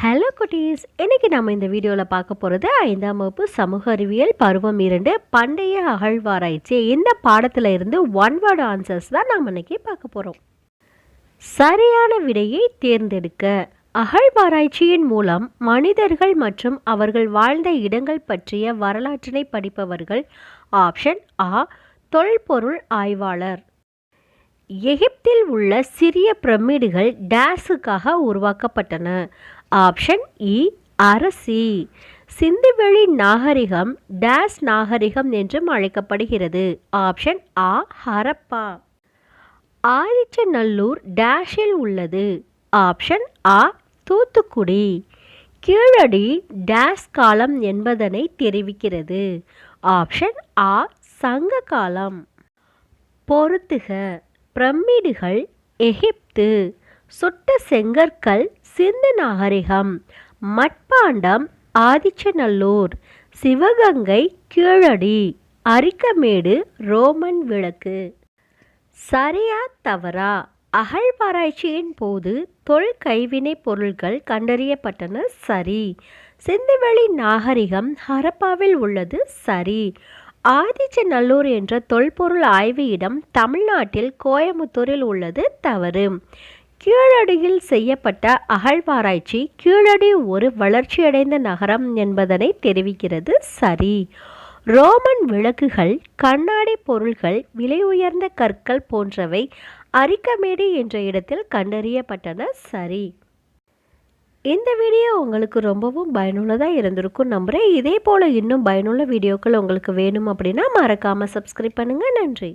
Hello குட்டீஸ். இன்றைக்கி நம்ம இந்த வீடியோவில் பார்க்க போகிறது ஐந்தாம் வகுப்பு சமூக அறிவியல் பருவம் இரண்டு பண்டைய அகழ்வாராய்ச்சி. இந்த பாடத்தில் இருந்து ஒன் வேர்டு ஆன்சர்ஸ் தான் நாம் இன்றைக்கி பார்க்க போகிறோம் சரியான விடையை தேர்ந்தெடுக்க. அகழ்வாராய்ச்சியின் மூலம் மனிதர்கள் மற்றும் அவர்கள் வாழ்ந்த இடங்கள் பற்றிய வரலாற்றினை படிப்பவர்கள் ஆப்ஷன் ஆ தொல்பொருள் ஆய்வாளர். எகிப்தில் உள்ள சிறிய பிரமிடுகள் டேஸுக்காக உருவாக்கப்பட்டன. ஆப்ஷன் இ அரசி. சிந்துவெளி நாகரிகம் டேஸ் நாகரிகம் என்றும் அழைக்கப்படுகிறது. ஆப்ஷன் ஆ ஹரப்பா. ஆதிச்சநல்லூர் டேஷில் உள்ளது. ஆப்ஷன் ஆ தூத்துக்குடி. கீழடி டேஸ் காலம் என்பதனை தெரிவிக்கிறது. ஆப்ஷன் ஆ சங்க காலம். பொருத்துக. பிரமிடுகள் எகிப்து. சுட்ட செங்கற்கள் சிந்து நாகரிகம். மட்பாண்டம் ஆதிச்சநல்லூர். சிவகங்கை கீழடி. அரிக்கமேடு ரோமன் விளக்கு. சரியா தவறா? அகழ்வாராய்ச்சியின் போது தொல் கைவினை பொருட்கள் கண்டறியப்பட்டன சரி. சிந்துவெளி நாகரிகம் ஹரப்பாவில் உள்ளது சரி. ஆதிச்சநல்லூர் என்ற தொல்பொருள் ஆய்வு இடம் தமிழ்நாட்டில் கோயமுத்தூரில் உள்ளது தவறு. கீழடியில் செய்யப்பட்ட அகழ்வாராய்ச்சி கீழடி ஒரு வளர்ச்சியடைந்த நகரம் என்பதனை தெரிவிக்கிறது சரி. ரோமன் விளக்குகள் கண்ணாடி பொருள்கள் விலை உயர்ந்த கற்கள் போன்றவை அரிக்கமேடு என்ற இடத்தில் கண்டறியப்பட்டன சரி. இந்த வீடியோ உங்களுக்கு ரொம்பவும் பயனுள்ளதாக இருந்திருக்கும் நம்புகிறேன் இதே போல் இன்னும் பயனுள்ள வீடியோக்கள் உங்களுக்கு வேணும் அப்படின்னா மறக்காமல் சப்ஸ்கிரைப் பண்ணுங்கள் நன்றி.